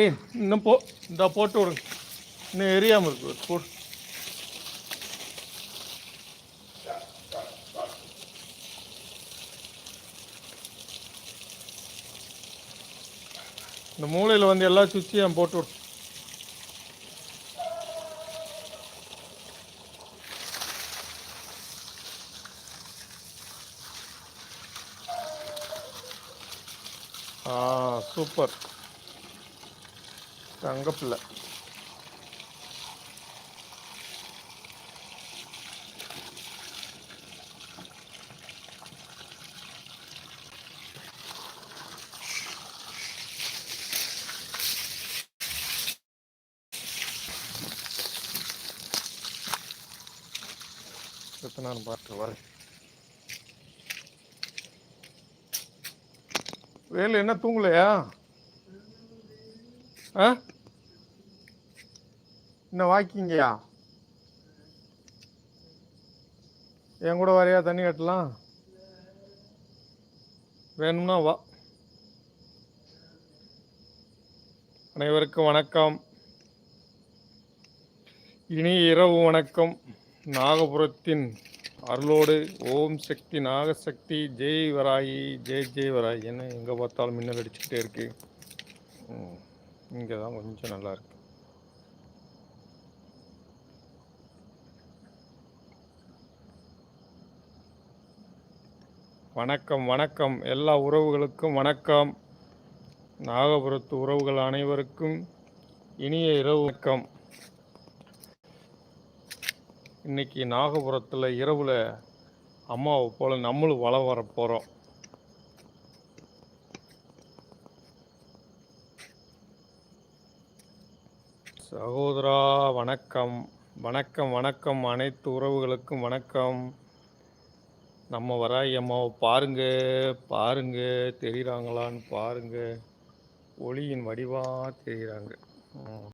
ஏய் இன்னும் போ. இந்த போட்டு விடுங்க இன்னும் எரியாமல் இருக்கு. போடு இந்த மூளையில் வந்து எல்லா சுவிட்சையும் போட்டு விடு. ஆ சூப்பர். தங்கப்பிள்ளை. எத்தனை பார்த்து வரை வேலு என்ன தூங்கலையா? ஆ? என்ன வாக்கிங்கயா என் கூட வரையா தண்ணி கட்டலாம்? வேணும்னா வா. அனைவருக்கும் வணக்கம். இனி இரவு வணக்கம். நாகபுரத்தின் அருளோடு ஓம் சக்தி நாகசக்தி. ஜெய் வராயி ஜெய் ஜெய் வராயி. என்ன எங்கே பார்த்தாலும் மின்னல் அடிச்சுக்கிட்டே இருக்கு. இங்கே தான் கொஞ்சம் நல்லாயிருக்கு வணக்கம் வணக்கம். எல்லா உறவுகளுக்கும் வணக்கம். நாகபுரத்து உறவுகள் அனைவருக்கும் இனிய இரவு வணக்கம். இன்னைக்கு நாகபுரத்தில் இரவில் அம்மாவை போல் நம்மளும் வளம் வர போகிறோம் சகோதரா வணக்கம். வணக்கம் வணக்கம். அனைத்து உறவுகளுக்கும் வணக்கம். நம்ம வராய் அம்மாவை பாருங்க பாருங்க தெரிகிறாங்களான்னு பாருங்க. ஒளியின் வடிவாக தெரிகிறாங்க